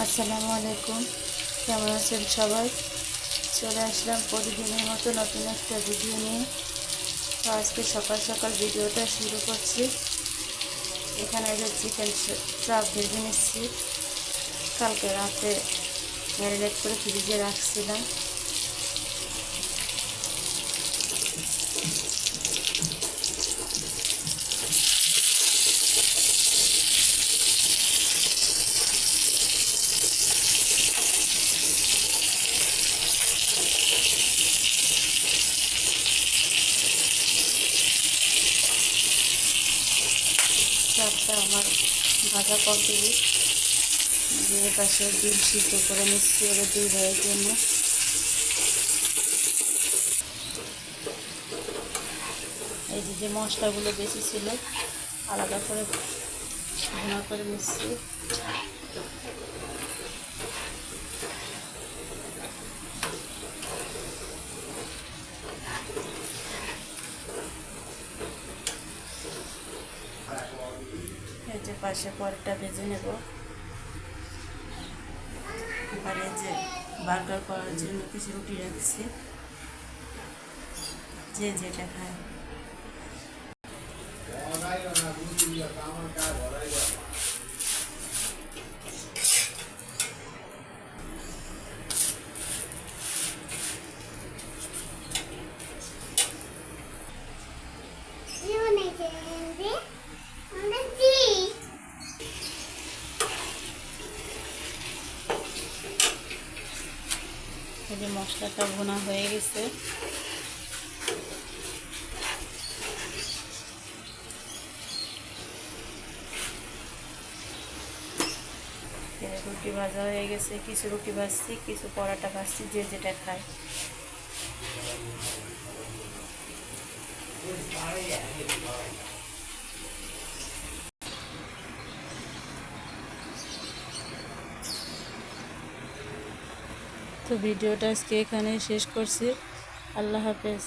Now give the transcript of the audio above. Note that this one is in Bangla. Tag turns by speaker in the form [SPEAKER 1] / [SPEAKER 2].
[SPEAKER 1] আসসালামু আলাইকুম। কেমন আছেন সবাই? চলে আসলাম প্রতিদিনের মতো নতুন একটা ভিডিও নিয়ে। তো আজকে সকাল সকাল ভিডিওটা শুরু করছি। এখানে যে চিকেন চাপ ভেজে নিচ্ছি। কালকে রাতে ম্যারিনেট করে ফ্রিজে রাখছিলাম। চাপটা আমার ভাজা কমপ্লিট। দিয়ে পাশে ডিম সিদ্ধ করে নিচ্ছি এবার দুই ভাইয়ের জন্য। এই যে যে মশলাগুলো বেশি ছিল, আলাদা করে ঘুমা করে নিচ্ছি। যে পাশে পরটা ভেজে নেব। আর যে বার্গার করার জন্য কিছু রুটি রাখছি। যে যেটা খায়। যে মশলাটা ভুনা হয়ে গেছে। রুটি ভাজা হয়ে গেছে, কিছু রুটি ভাজছি, কিছু পরাটা ভাজছি, যে যেটা খায়। তো ভিডিওটা আজকে এখানে শেষ করছি। আল্লাহ হাফেজ।